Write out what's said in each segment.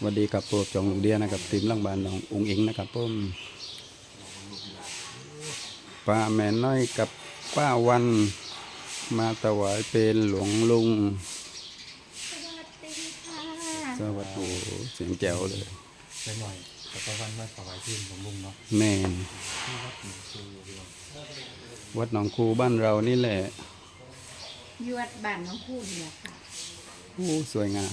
สวัสดีครับพวกจองลูกเดียนะครับทีมล่างบานน้ององอิงนะครับผมป้าแม่น้อยกับป้าวันมาถวายเป็นหลวงลุง สวัสดีค่ะสวัสดีเสียงแจ๋วเลยไปหน่อยแต่ตะวันมาสบายที่ผมลุงเนาะแม่นที่วัดหนึ่งคือเดียววัดหนองคูบ้านเรานี่แหละยวดบ้านน้องคู่เนี่ยค่ะ โอ้ สวยงาม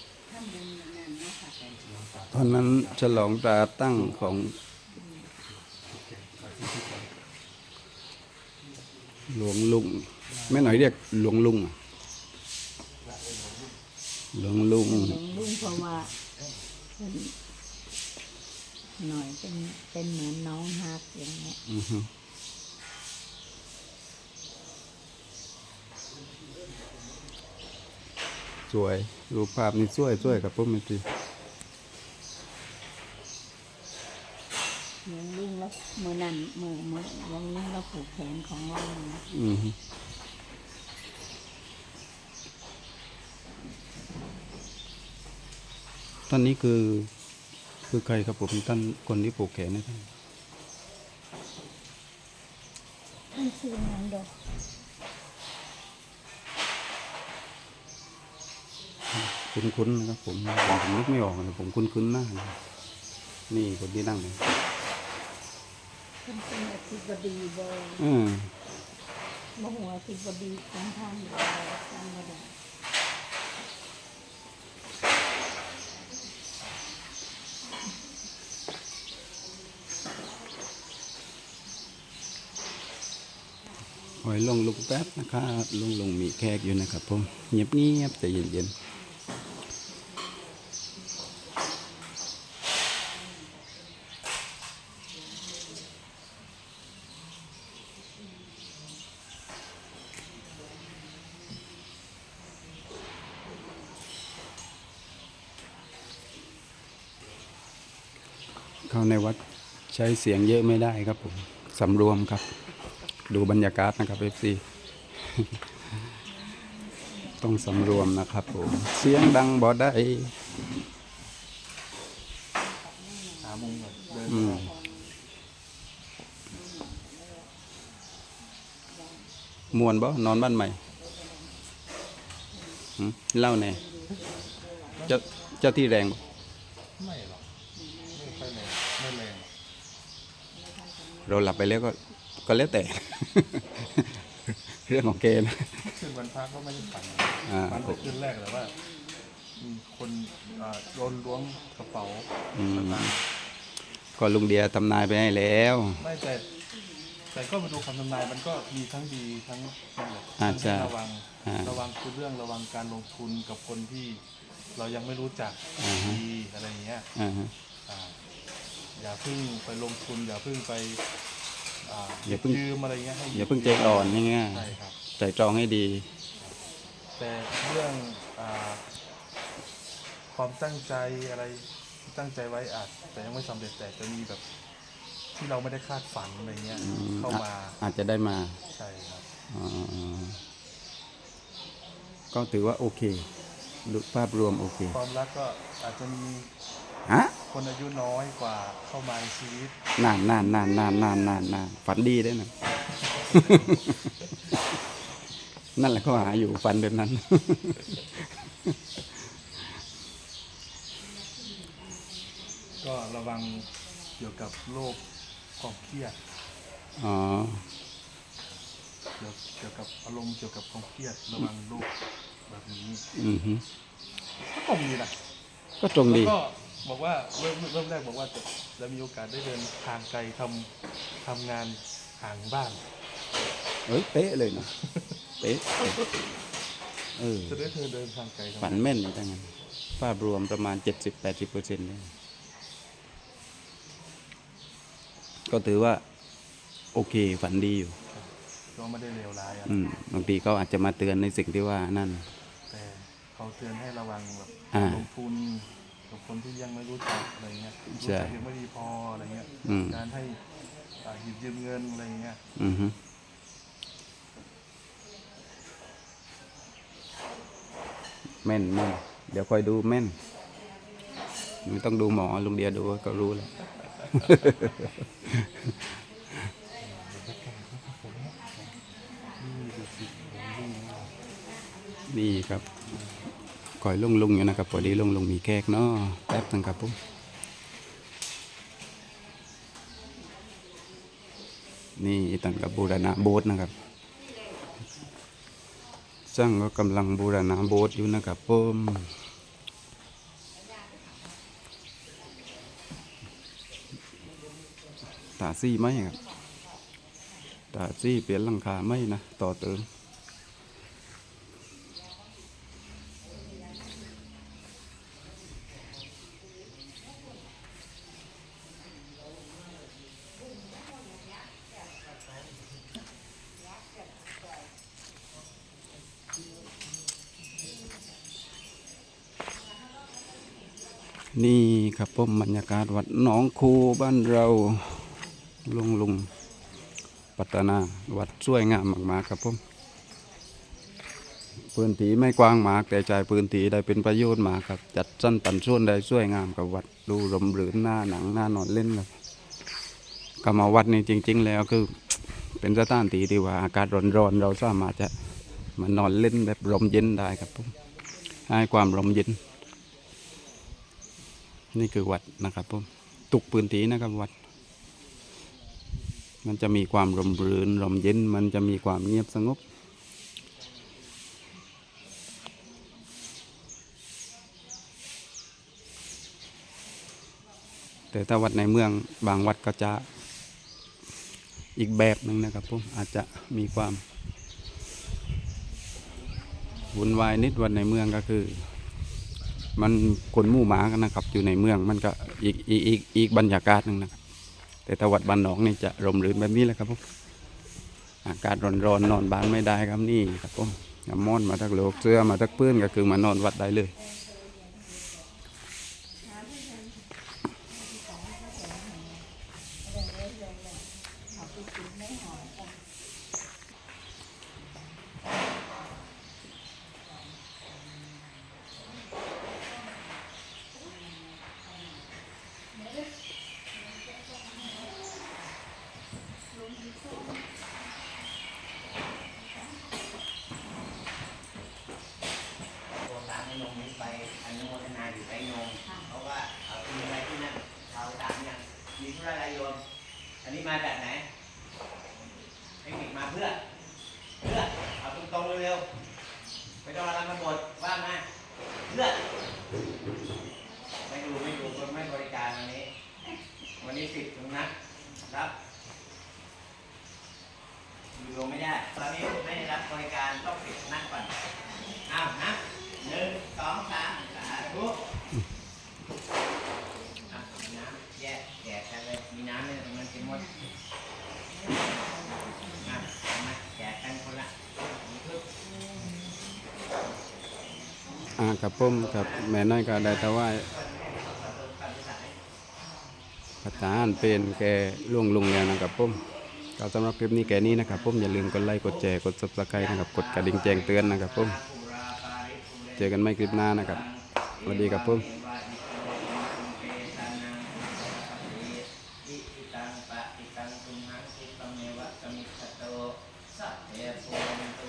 ทำบุญนั่นเนาะค่ะตอนนั้นฉลองตราตั้งของหลวงลุงแม่หน่อยเรียกหลวงลุงอะหลวงลุงหลวงลุงเพราะว่าเป็นหน่อยเป็นเป็นเหมือนน้องฮักอย่างเงี้ย อือฮึ สวยรูปภาพนี่สวยสวยกับพวกมิตรีหลวงลุงแล้วมือนั่นมือมือหลวงลุงแล้วผูกแขนของเรานะอือฮึท่านนี้คือ คือใครครับผมท่านคนที่ผูกแขนนี่ท่านท่านชื่อนางดอก คุ้นๆนะครับผมผมผมนึกไม่ออกนะผมคุ้นๆหน้านะนี่คนที่นั่งเนี่ยท่านเป็นอธิบดีบอยอืมมหัวอธิบดีของท่านบอยจำไม่ได้หอยลงลุงแป๊บนะครับลุงลงมีแขกอยู่นะครับผมเงียบเงียบๆแต่เย็นเย็นๆ เข้าในวัดใช้เสียงเยอะไม่ได้ครับผมสำรวมครับ ดูบรรยากาศนะครับเอฟซีต้องสำรวมนะครับผมเสียงดังบ่ได้มวนบ่นอนบ้านใหม่เล่าแน่เจ้าเจ้าที่แรงบ่ไม่หรอกไม่ค่อยแรงไม่แรง เราหลับไปแล้วก็ก็แล้วแต่ เรื่องของเกณฑ์คืนวันพักก็ไม่ได้ฝันอ่าฝันแต่คืนแรกแต่ว่ามีคนอ่าโดนล้วงกระเป๋าอืมต่างก็ลุงเดียทำนายไปให้แล้วๆไม่แต่แต่ก็มาดูคำทำนายมันก็มีทั้งดีทั้งนั่นแหละอาจจะทั้งระวังอ่าระวังคือเรื่องระวังการลงทุนกับคนที่ เรายังไม่รู้จักอ่าฮะ ดีอะไรอย่างเงี้ยอ่าฮะอ่า อย่าเพิ่งไปลงทุน อย่าเพิ่งไปอ่าอย่าเพิ่ง ยืมอะไรเงี้ยให้อย่าเพิ่งใจอ่อนง่ายใช่ครับ ๆใจตรองให้ดี แต่เรื่องอาความตั้งใจอะไรที่ตั้งใจไว้อาจแต่ยังไม่สำเร็จแต่จะมีแบบที่เราไม่ได้คาดฝันอะไรเงี้ย อืม เข้ามาอาจจะได้มาใช่ครับอ่าก็ถือว่าโอเคดูภาพรวมโอเคความรักก็อาจจะมีฮะ คนอายุน้อยกว่าเข้ามาในชีวิต นานนานนานนานนานนานนานฝันดีได้นะ นั่นแหละเขาหาอยู่ฝันแบบนั้น ก็ระวังเกี่ยวกับโรคความเครียดอ๋อ เกี่ยวเกี่ยวกับอารมณ์เกี่ยวกับความเครียดระวังโรคแบบนี้อือฮึก็ตรงดีนะก็ตรงแล้วดี ก็ บอกว่าเริ่มเริ่มแรกบอกว่าจะจะมีโอกาสได้เดินทางไกลทำทำงานห่างบ้าน เอ้ยเป๊ะเลยนะเป๊ะเออจะได้เธอเดินทางไกลทำฝันแม่นเหมือนกันภาพรวมประมาณ 70-80%เลยก็ถือว่า โอเค ฝันดีอยู่ ก็ไม่ได้เลวร้ายอะอืมบางทีเขาอาจจะมาเตือนในสิ่งที่ว่านั่น แต่เขาเตือนให้ระวังแบบอ่า ลงทุน กับคนที่ยังไม่รู้จักอะไรเงี้ยรู้ใช่จักยังไม่ดีพออะไรเงี้ยอืม การให้อ่าหยิบยืมเงินอะไรเงี้ยอือฮึแม่นแม่นเดี๋ยวคอยดูแม่น ไม่ต้องดูหมอลุงเดียดูก็รู้แล้ว นี่ครับ คอยลุงลงอยู่นะครับพอดีลุงลงมีแขกเนาะแป๊บนึงครับผมนี่ตั้งกับบูรณะโบสถ์นะครับช่างก็กำลังบูรณะโบสถ์อยู่นะครับผมตาซี่ไหมครับตาซี่เปลี่ยนหลังคาไหมนะต่อเติม นี่ครับผมบรรยากาศวัดหนองคูบ้านเราลุงลุงปัตนาวัดสวยงามมากๆครับผมพื้นที่ไม่กว้างมากแต่ใจพื้นที่ได้เป็นประโยชน์มากครับ จัดสั้นปันส่วนได้สวยงามกับวัดดูรมรื่นหน้าหนังหน้านอนเล่นครับก็มาวัดนี่จริง ๆ แล้วคือเป็นสถานที่ที่ว่าอากาศร้อนๆเราสามารถจะมานอนเล่นแบบลมเย็นได้ครับผมให้ความลมเย็น นี่คือวัดนะครับผมตุกพื้นที่นะครับวัด มันจะมีความร่มรื่นร่มเย็นมันจะมีความเงียบสงบแต่ถ้าวัดในเมืองบางวัดก็จะอีกแบบหนึ่งนะครับผมอาจจะมีความวุ่นวายนิดวัดในเมืองก็คือ มันคนมู่หมากันนะครับ อยู่ในเมืองมันก็อีกอีกอีกอีกบรรยากาศหนึ่งนะครับ แต่ถวัดบ้านหนองนี่จะร่มรื่นแบบนี้แหละครับผมอากาศร้อนๆนอนบ้านไม่ได้ครับนี่ครับผมน้ำมอนมาทักโลกเสื้อมาทักเพื่อนก็คือมานอนวัดได้เลย โทรตามให้นงนี้ไปอนุโมทนาอยู่ไปนงเพราะว่าเอาที่อะไรที่นั่นเราตามยังมีธุระอะไรโยม อั นนี้มาจากไหนเทคนิคมาเพื่อ เพื่อ เอาตรงๆเร็วๆ ไม่ต้องอะไรมาบดว่ามาเพื่อ ไม่ดูไม่ดูคนไม่บริการวันนี้ วันนี้สิบถึงนะครับอยู่ลงไม่ได้ ตอนนี้ไม่ได้รับบริการต้องปิดนักก่อนอ้าวนะหนึ่งสองสามสาธุอะมีน้ำแยกแยกกันเลย มีน้ำเนี่ย มดอะมาแจกกันคนละอ่าครับผมครับแม่น้อยก็ได้ถวายพระจานเป็นแกล่วงลุงแล้วนะครับผมก็สำหรับคลิปนี้แกนี้นะครับผมอย่าลืมกดไลค์กดแชร์กด subscribe นะครับกดกระดิ่งแจ้งเตือนนะครับผมเจอกันไม่คลิปหน้านะครับสวัสดีครับปะอิตังตุม